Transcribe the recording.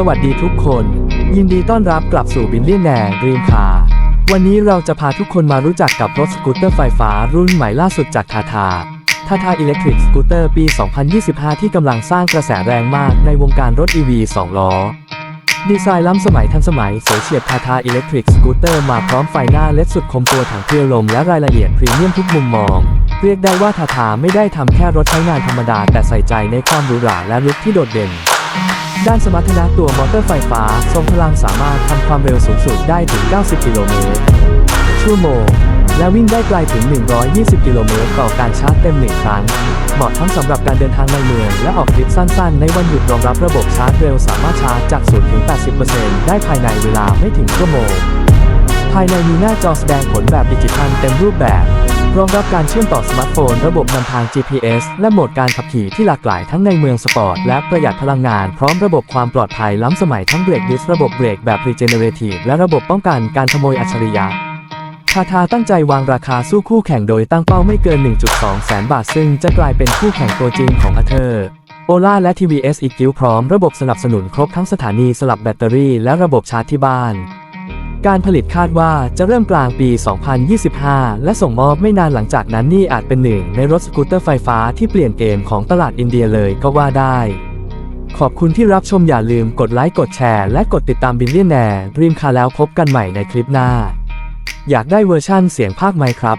สวัสดีทุกคน ยินดีต้อนรับกลับสู่บิลเลียนแนร์รีมคาวันนี้เราจะพาทุกคนมารู้จักกับรถสกูตเตอร์ไฟฟ้ารุ่นใหม่ล่าสุดจากทาทาทาทาอิเล็กทริกสกูตเตอร์ปี 2025 ที่กำลังสร้างกระแสแรงมากในวงการรถ EV 2 ล้อ ดีไซน์ล้ำสมัยทันสมัยสวยเฉียบทาทาอิเล็กทริกสกูตเตอร์มาพร้อมไฟหน้าเลดสุดคมตัวถังเคลียร์ลมและรายละเอียดพรีเมียมทุกมุมมอง เรียกได้ว่าทาทาไม่ได้ทำแค่รถใช้งานธรรมดาแต่ใส่ใจในความหรูหราและลุคที่โดดเด่น ด้านสมรรถนะตัวมอเตอร์ไฟฟ้าทรงพลังสามารถทำความเร็วสูงสุดได้ถึง 90 กิโลเมตร ชั่วโมง และวิ่งได้ไกลถึง 120 กิโลเมตรต่อการชาร์จเต็ม1ครั้ง เหมาะทั้งสำหรับการเดินทางในเมือง และออกทริปสั้นๆ ในวันหยุดรองรับระบบชาร์จเร็วสามารถชาร์จจาก0ถึง 80%ได้ภายในเวลาไม่ถึงชั่วโมง ภายในมีหน้าจอแสดงผลแบบดิจิทัลเต็มรูปแบบ รองรับการเชื่อมต่อสมาร์ทโฟน ระบบนำทาง GPS และโหมดการขับขี่ที่หลากหลายทั้งในเมืองสปอร์ตและประหยัดพลังงาน พร้อมระบบความปลอดภัยล้ำสมัยทั้งเบรกดิสระบบเบรกแบบ Regenerative และระบบป้องกันการขโมยอัจฉริยะทาทาตั้งใจวางราคาสู้คู่แข่งโดยตั้งเป้าไม่เกิน 1.2 แสนบาท ซึ่งจะกลายเป็นคู่แข่งตัวจริงของอาเธอร์โอล่าและ TVS อีกิ้วพร้อมระบบสนับสนุนครบทั้งสถานีสลับแบตเตอรี่และระบบชาร์จที่บ้าน การผลิตคาดว่าจะเริ่มกลางปี 2025 และส่งมอบไม่นานหลังจากนั้นนี่อาจเป็นหนึ่งในรถสกูตเตอร์ไฟฟ้าที่เปลี่ยนเกมของตลาดอินเดียเลยก็ว่าได้ ขอบคุณที่รับชมอย่าลืมกดไลค์กดแชร์และกดติดตามบิลเลียนแนร์รีมคาแล้วพบกันใหม่ในคลิปหน้า อยากได้เวอร์ชั่นเสียงภาคไหมครับ